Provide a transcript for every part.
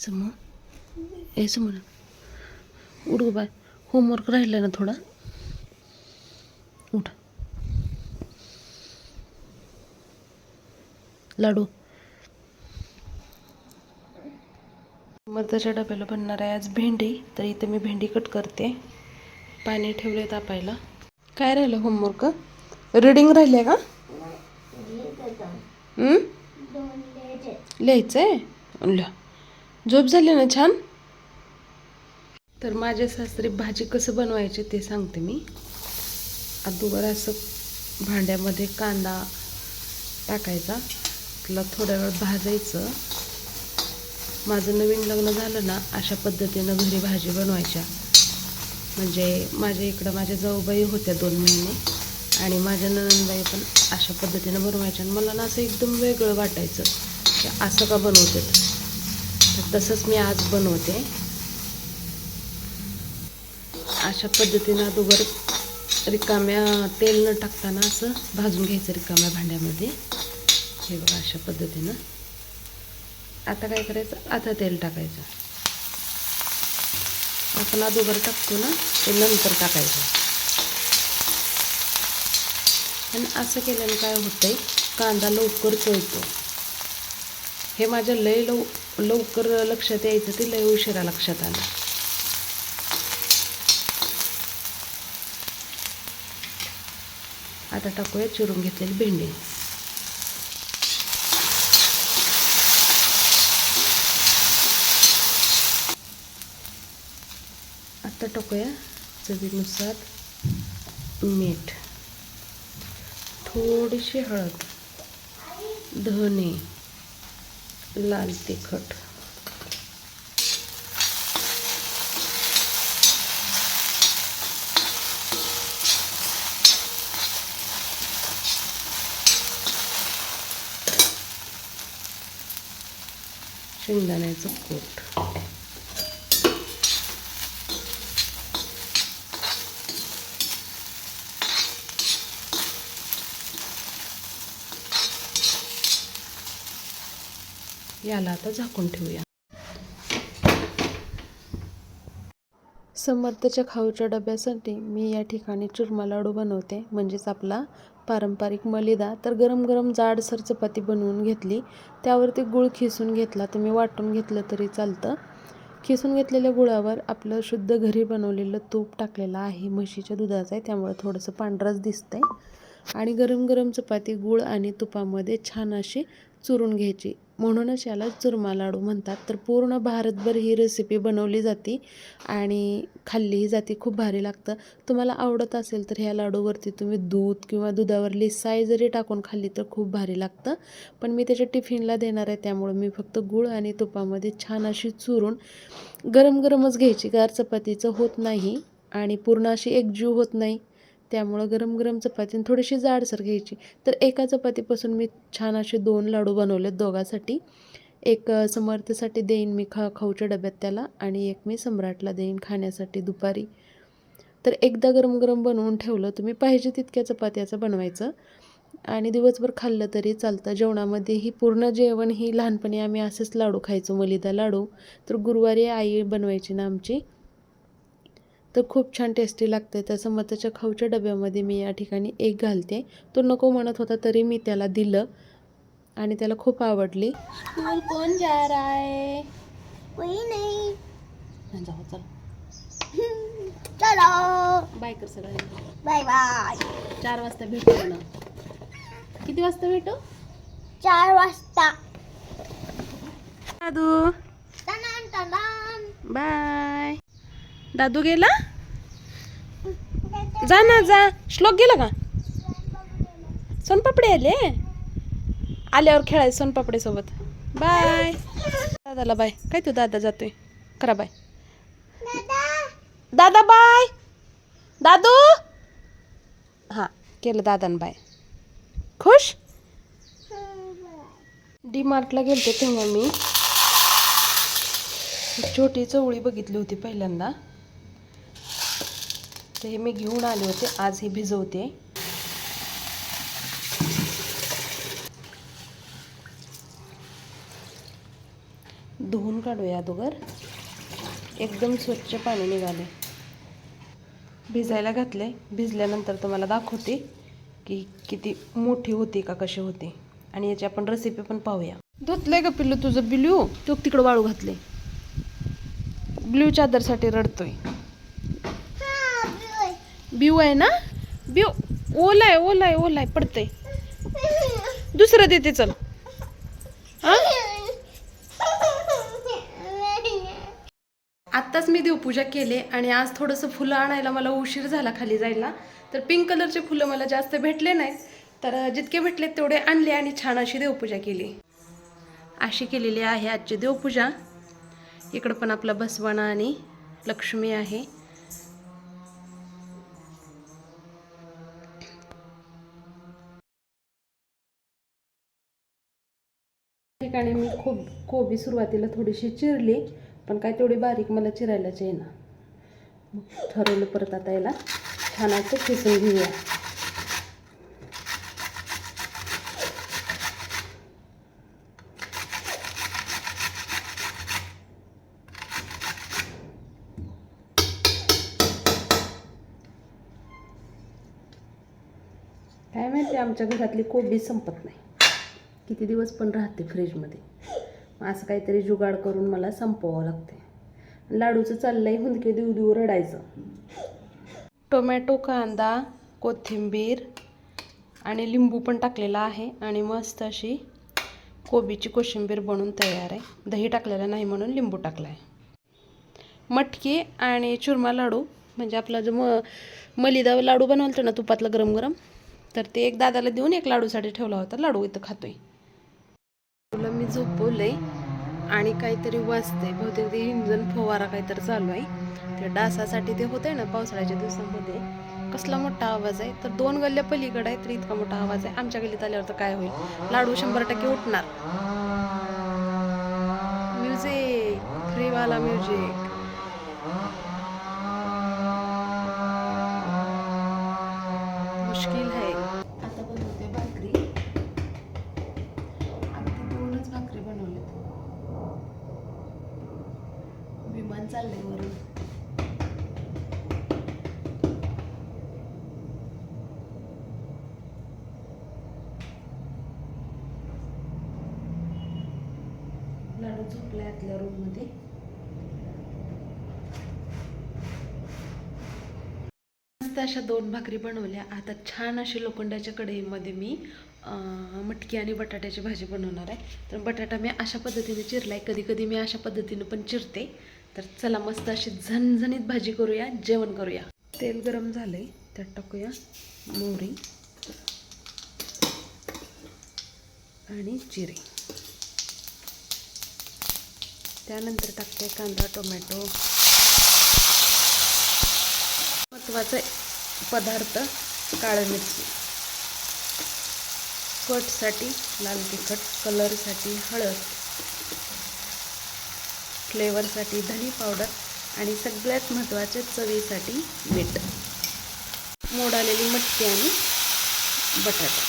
समोर. ए समोर उठ गं बाय. होमवर्क राहिला ना थोडा. उठ. लाडू. मर्दाच्या डब्याला बनणार आहे आज भेंडी. तर इथे मी भेंडी कट करते. पाणी ठेवले तापायला काय राहिलं होमवर्क रीडिंग राहिले का? हं? लिहायचंय? लिहा झोप झाली ना छान? तर माझ्या सासरी भाजी कसं बनवायची ते सांगते मी. अगोदर असं भांड्यामध्ये कांदा टाकायचा. त्याला थोड्या वेळ भाजायचं. माझं नवीन लग्न झालं ना अशा पद्धतीनं घरी भाजी बनवायच्या. म्हणजे माझ्या इकडं माझ्या जाऊबाई होत्या दोन महिने. आणि माझ्या ननंदबाई पण अशा पद्धतीनं बनवायच्या. आणि मला ना असं एकदम वेगळं वाटायचं की असं का बनवते तसंच मी आज बनवते. अशा पद्धतीनं अगोदर रिकाम्या तेल न टाकताना असं भाजून घ्यायचं रिकाम्या भांड्यामध्ये. हे बघा अशा पद्धतीनं. आता काय करायचं? आता तेल टाकायचं. आपण अगोदर टाकतो ना ते नंतर टाकायचं. आणि असं केल्याने काय होतंय? कांदा लवकर चळतो. हे माझ्या लय लव लवकर लक्षात यायचं ते लय उशिरा लक्षात आलं. आता टाकूया चिरून घेतलेली भेंडी. आता टाकूया चवीनुसार मीठ. थोडीशी हळद धने लाल तिखट. शेंगदाण्याचं कूट. याला आता झाकून ठेवूया. समर्थच्या खाऊच्या डब्यासाठी मी या ठिकाणी चुरमा लाडू बनवते. म्हणजेच आपला पारंपरिक मलिदा. तर गरम गरम जाडसर चपाती बनवून घेतली. त्यावरती गुळ खिसून घेतला. तुम्ही वाटून घेतलं तरी चालतं. खिसून घेतलेल्या गुळावर आपलं शुद्ध घरी बनवलेलं तूप टाकलेलं आहे. म्हशीच्या दुधाचं आहे. त्यामुळे थोडंसं पांढरंच दिसतंय. आणि गरम गरम चपाती गुळ आणि तुपामध्ये छान अशी चुरून घ्यायची. म्हणूनच याला चुरमा लाडू म्हणतात. तर पूर्ण भारतभर ही रेसिपी बनवली जाते आणि खाल्लीही जाते. खूप भारी लागतं. तुम्हाला आवडत असेल तर ह्या लाडूवरती तुम्ही दूध किंवा दुधावर लिसाई जरी टाकून खाल्ली तर खूप भारी लागतं. पण मी त्याच्या टिफिनला देणार आहे त्यामुळे मी फक्त गूळ आणि तुपामध्ये छान अशी चुरून गरम गरमच घ्यायची. गार चपातीचं होत नाही आणि पूर्ण अशी एकजीव होत नाही. त्यामुळं गरम गरम चपाती आणि थोडीशी जाडसर घ्यायची. तर एका चपातीपासून मी छान असे दोन लाडू बनवलेत दोघासाठी. एक समर्थसाठी देईन मी खा खाऊच्या डब्यात त्याला आणि एक मी सम्राटला देईन खाण्यासाठी दुपारी. तर एकदा गरम गरम बनवून ठेवलं तुम्ही पाहिजे तितक्या चपात्याचं बनवायचं. आणि दिवसभर खाल्लं तरी चालतं. जेवणामध्ये ही पूर्ण जेवण ही लहानपणी आम्ही असेच लाडू खायचो मलिदा लाडू. तर गुरुवारी आई बनवायची ना आमची. तर खूप छान टेस्टी लागते तसं मग त्याच्या खाऊच्या डब्यामध्ये मी या ठिकाणी एक घालते. तो नको म्हणत होता तरी मी त्याला दिलं आणि त्याला खूप आवडली. स्कूल कोण जा रहा है? कोई नहीं. नाही जाऊ चल. चलो. बाय कर सगळ्यांना. बाय बाय चार वाजता भेटू ना किती वाजता भेटू? चार वाजता. दादू. बाय दादू गेला? जा ना जा. श्लोक गेला का? सोनपापडे आले आल्यावर खेळायचं सोनपापडे सोबत बाय. दादाला बाय. काय तू दादा जातोय? करा बाय. दादा बाय. दादू? हां केलं दादान बाय. खुश? डी मार्टला गेलते तेव्हा मी. छोटी चवळी बघितली होती पहिल्यांदा. तर हे मी घेऊन आले होते. आज हे भिजवते. धुवून काढूया अगोदर. एकदम स्वच्छ पाणी निघाले. भिजायला घातले भिजल्यानंतर तुम्हाला दाखवते की किती मोठी होती का कशी होती. आणि याची आपण रेसिपी पण पाहूया. धुतलंय का पिल्लू तुझं बिल्यू तो तिकडं वाळू घातले ब्ल्यू चादरसाठी रडतोय. बिव आहे ना? बिव ओलाय ओलाय ओलाय पडतंय. दुसरं देते चल. हा? आत्ताच मी देवपूजा केली आणि आज थोडंसं फुलं आणायला मला उशीर झाला खाली जायला. तर पिंक कलरचे फुलं मला जास्त भेटले नाहीत. तर जितके भेटले तेवढे आणले आणि छान अशी देवपूजा केली. अशी केलेली आहे आजची देवपूजा. इकडं पण आपला बसवाना आणि लक्ष्मी आहे. ठिकाणी मी खूप कोबी सुरुवातीला थोडीशी चिरली पण काय तेवढी बारीक मला चिरायलाच येईना. मग ठरवलं परत आता याला छान असं किसून घेऊया. काय माहिती आमच्या घरातली कोबी संपत नाही. किती दिवस पण राहते फ्रीजमध्ये. असं काहीतरी जुगाड करून मला संपवावं लागते. लाडूचं चाललंय हुंदके देऊ देऊ रडायचं. टोमॅटो कांदा कोथिंबीर आणि लिंबू पण टाकलेला आहे आणि मस्त अशी कोबीची कोशिंबीर बनवून तयार आहे. दही टाकलेलं नाही म्हणून लिंबू टाकला आहे मटकी आणि चुरमा लाडू म्हणजे आपला जो म मलिदा लाडू बनवलं ना तुपातला गरम गरम तर ते एक दादाला देऊन एक लाडूसाठी ठेवला होता. लाडू इथं खातोय. झोपवलंय आणि काहीतरी वाचतंय बहुतेक ते इंजन फवारा काहीतरी चालू आहे ते डासासाठी ते होतंय ना पावसाळ्याच्या दिवसामध्ये. कसला मोठा आवाज आहे. तर दोन गल्ल्या पलीकडे आहे तर इतका मोठा आवाज आहे. आमच्या गल्लीत आल्यावर तर काय होईल? लाडू शंभर टक्के उठणार. म्युझिक. फ्रीवाला म्युझिक. झोपलाय आतल्या मस्त अशा दोन भाकरी बनवल्या. आता छान अशी लोखंडाच्या कढईमध्ये मी मटकी आणि बटाट्याची भाजी बनवणार आहे. तर बटाटा मी अशा पद्धतीने चिरला आहे कधी कधी मी अशा पद्धतीनं पण चिरते. तर चला मस्त अशी झणझणीत भाजी करूया जेवण करूया. तेल गरम झालंय. त्यात टाकूया मोहरी आणि जिरे. त्यानंतर टाकते कांदा टोमॅटो. महत्त्वाचा पदार्थ काळं मिरची. कटसाठी लाल तिखट कलरसाठी हळद. फ्लेवरसाठी धनी पावडर आणि सगळ्यात महत्त्वाचे चवीसाठी मीठ. मोड आलेली मटकी आणि बटाटा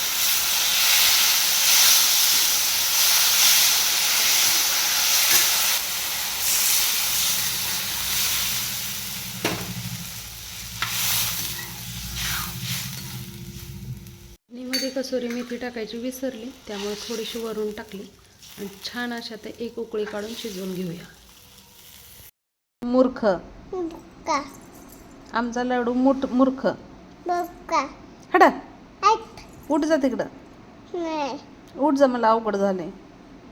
आणि मध्ये कसुरी मेथी टाकायची विसरली. त्यामुळे थोडीशी वरून टाकली. आणि छान अशा ते एक उकळी काढून शिजवून घेऊया. मूर्ख. आमचा लाडू मुठ मूर्ख. हडा. उठ जा तिकडं. नाही. उठ जा मला अवघड झाले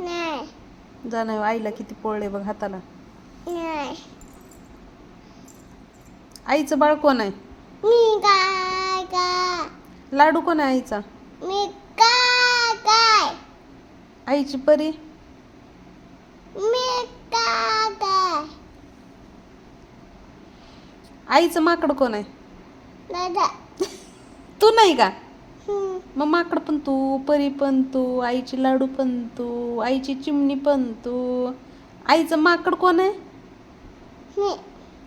नाही. जा नाही आईला किती पोळले बघ हाताला. आईचं बाळ कोण आहे? लाडू कोण आहे आईचा? आईची परी? आईचं माकड कोण आहे? तू नाही का. मग माकड पण तू परी पण तू आईची लाडू पण तू आईची चिमणी पण तू. आईचं माकड कोण आहे?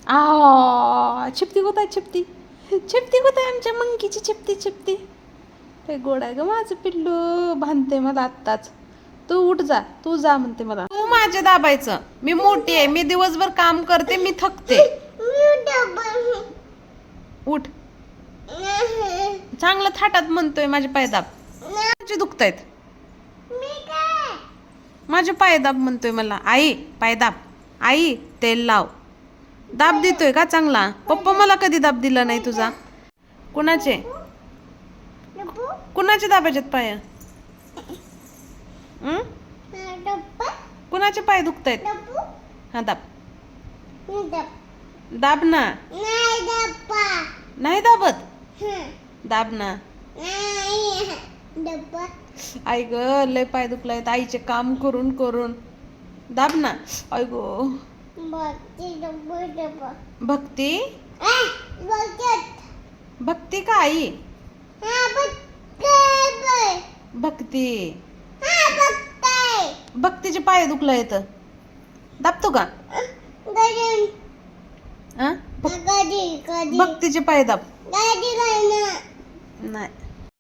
आ चिपती होत चिपती. चिपती होत आमच्या मंकीची चिपती चिपती. ते गोड आहे ग माझं पिल्लू बांधते मला आत्ताच. तू उठ जा तू जा म्हणते मला. तू माझे दाबायचं. मी मोठी आहे मी दिवसभर काम करते मी थकते. उठ. चांगलं थाटात म्हणतोय माझे पाय दाब. माझे दुखतायत. माझे पाय दाब म्हणतोय मला. आई पायदाब आई तेल लाव. दाब देतोय का चांगला? पप्पा मला कधी दाब दिला नाही तुझा? कुणाचे? कुणाचे दाबायचेत पाय? कुणाचे पाय दुखतायत? डबू हा दाब. दाब. ना. नाही दाबत. दाब ना. आई ग लय पाय दुखलायत. आईचे काम करून करून. दाब ना. आई गो. भक्ती भक्ती? का आई? हा भक्ती. बघते. भक्तीचे पाय दुखला येत दाबतो का? हा गडी भक्तीचे पाय दाब. नाही.